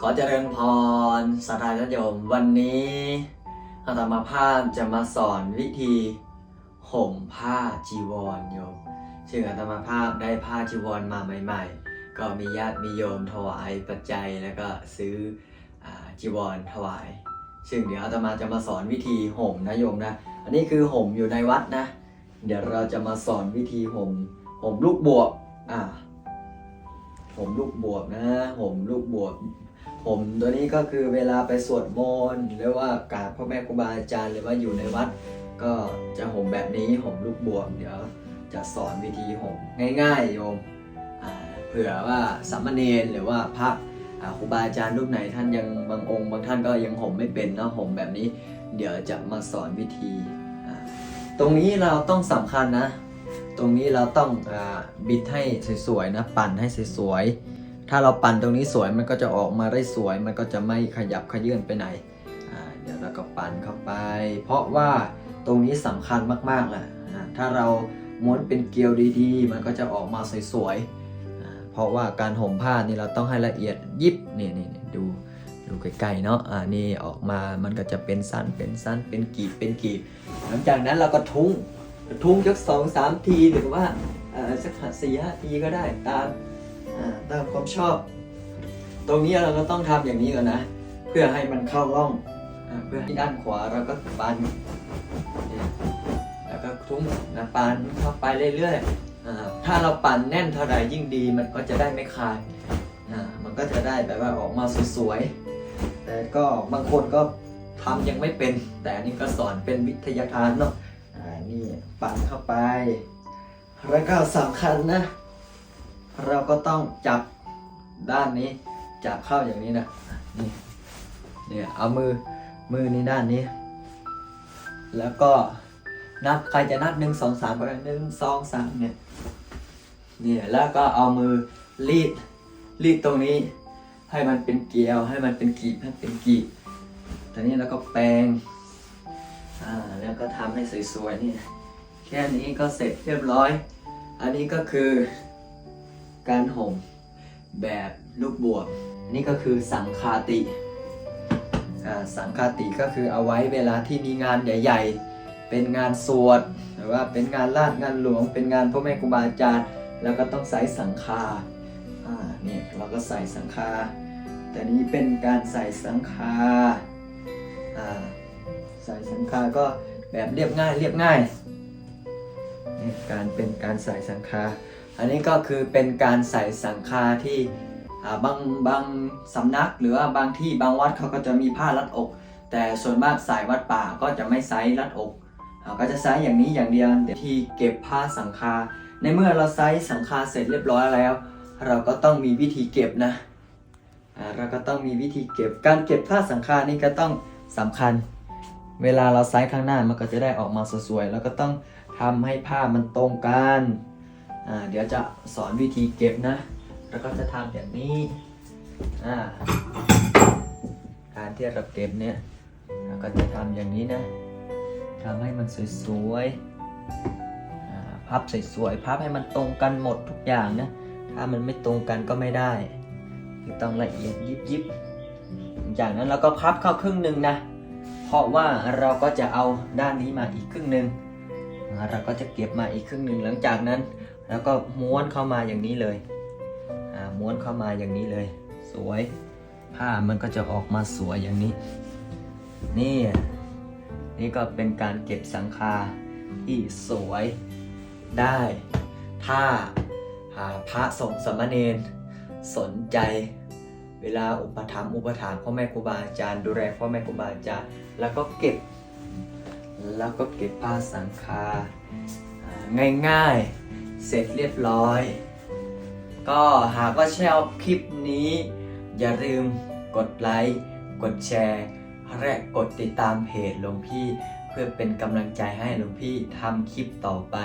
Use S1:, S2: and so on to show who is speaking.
S1: ขอเจริญพรสาธารณโยมวันนี้อาตมาภาพจะมาสอนวิธีห่มผ้าจีวรโยม ซึ่งอาตมาภาพได้ผ้าจีวรมาใหม่ ๆ ก็มีญาติมีโยมถวายปัจจัยแล้วก็ซื้ออจีวรถวาย ซึ่งเดี๋ยวอาตมาจะมาสอนวิธีห่มนะโยมนะ อันนี้คือห่มอยู่ในวัดนะ เดี๋ยวเราจะมาสอนวิธีห่มห่มลูกบวบอ่า ห่มลูกบวบนะห่มลูกบวบผมตัวนี้ก็คือเวลาไปสวดมนต์หรือว่ากราบพ่อแม่ครูบาอาจารย์หรือว่าอยู่ในวัด ก็จะห่มแบบนี้ห่มลูกบวบเดี๋ยวจะสอนวิธีห่มง่ายๆโยมเผื่อว่าสามเณรหรือว่าพระครูบาอาจารย์รูปไหนท่านยังบางองค์บางท่านก็ยังห่มไม่เป็นเนาะห่มแบบนี้ เดี๋ยวจะมาสอนวิธี ตรงนี้เราต้องสำคัญนะ ตรงนี้เราต้องอบิดให้สวยๆนะปั่นให้สวยๆถ้าเราปั่นตรงนี้สวยมันก็จะออกมาได้สวย มันก็จะไม่ขยับขยื่นไปไหนเดี๋ยวเราก็ปั่นเข้าไป เพราะว่าตรงนี้สำคัญมากๆแหละถ้าเราม้วนเป็นเกลียวดีๆ มันก็จะออกมาสวยๆเพราะว่าการห่มผ้านี่เราต้องให้ละเอียดยิบนี่นี่นี่ดูดูใกล้ๆเนาะอ่านี่ออกมามันก็จะเป็นสั้นเป็นสั้นเป็นกีบเป็นกีบ หลังจากนั้นเราก็ทุ้ง ทุ้งสักสองสามทีหรือว่าสักสี่ห้าทีก็ได้ตามตามความชอบ ตรงนี้เราก็ต้องทำอย่างนี้ก่อนนะ เพื่อให้มันเข้าร่องอเพื่อให้ด้านขวาเราก็ปันเนี่ยแล้วก็ทุ้งนะปันเข้าไปเรื่อยๆถ้าเราปั่นแน่นเท่าไหร่ยิ่งดีมันก็จะได้ไม่คายมันก็จะได้แบบว่าออกมาสวยๆแต่ก็บางคนก็ทำยังไม่เป็น แต่อันนี้ก็สอนเป็นวิทยาทานเนาะ นี่ปั่นเข้าไป แล้วก็สำคัญนะ เราก็ต้องจับด้านนี้ จับเข้าอย่างนี้นะนี่เนี่ยเอามือมือนี้ด้านนี้ แล้วก็นับใครจะนับหนึ่งสองสามก็ได้หนึ่งสองสามเนี่ยเนี่ยแล้วก็เอามือรีดรีดตรงนี้ ให้มันเป็นเกลียวให้มันเป็นกีบให้เป็นกีบตอนนี้แล้วก็แปรง ให้สวยๆนี่แค่นี้ก็เสร็จเรียบร้อย อันนี้ก็คือการห่มแบบลูกบวบนี่ก็คือสังคาติาสังคาติก็คือเอาไว้เวลาที่มีงานใหญ่ ๆ เป็นงานสวดหรือว่าเป็นงานราชงานหลวง เป็นงานพ่อแม่ครูบาอาจารย์แล้วก็ต้องใส่สังฆาเนี่ยเราก็ใส่สังฆาแต่นี้เป็นการใส่สังฆาใส่สังฆาก็ แบบเรียบง่ายเรียบง่ายนี่การเป็นการใส่สังฆาอันนี้ก็คือเป็นการใส่สังฆาที่บางบางสำนักหรือว่าบางที่บางวัดเขาก็จะมีผ้ารัดอก แต่ส่วนมากสายวัดป่าก็จะไม่ไซส์รัดอกก็จะไซส์อย่างนี้อย่างเดียวที่เก็บผ้าสังฆาในเมื่อเราไซส์สังฆาเสร็จเรียบร้อยแล้ว เราก็ต้องมีวิธีเก็บนะเราก็ต้องมีวิธีเก็บการเก็บผ้าสังฆานี่ก็ต้องสำคัญ เวลาเราไซส์ข้างหน้ามันก็จะได้ออกมาสวยๆ แล้วก็ต้องทำให้ผ้ามันตรงกัน อ่า เดี๋ยวจะสอนวิธีเก็บนะ แล้วก็จะทำแบบนี้ อ่า การที่เราเก็บเนี่ยเราก็จะทำอย่างนี้นะทำให้มันสวยๆอ่าพับสวยๆ พับให้มันตรงกันหมดทุกอย่างนะ ถ้ามันไม่ตรงกันก็ไม่ได้คือต้องละเอียดยิบยิบๆจากนั้นเราก็พับเข้าครึ่งหนึ่งนะ เพราะว่าเราก็จะเอาด้านนี้มาอีกครึ่งหนึ่งเราก็จะเก็บมาอีกครึ่งหนึ่งหลังจากนั้นแล้วก็ม้วนเข้ามาอย่างนี้เลยม้วนเข้ามาอย่างนี้เลย สวยผ้ามันก็จะออกมาสวยอย่างนี้ นี่นี่ก็เป็นการเก็บสังคาที่สวยได้ ถ้าพระสงฆ์สมเณรสนใจ เวลาอุปถัมภ์อุปถาพ่อแม่ครูบาอาจารย์ ดูแลพ่อแม่ครูบาอาจารย์แล้วก็เก็บ แล้วก็เก็บผ้าสังคาอ่าง่ายๆ เสร็จเรียบร้อย ก็หากว่าชอบคลิปนี้ อย่าลืมกดไลค์ กดแชร์ และกดติดตามเพจหลวงพี่ เพื่อเป็นกำลังใจให้หลวงพี่ทำคลิปต่อไป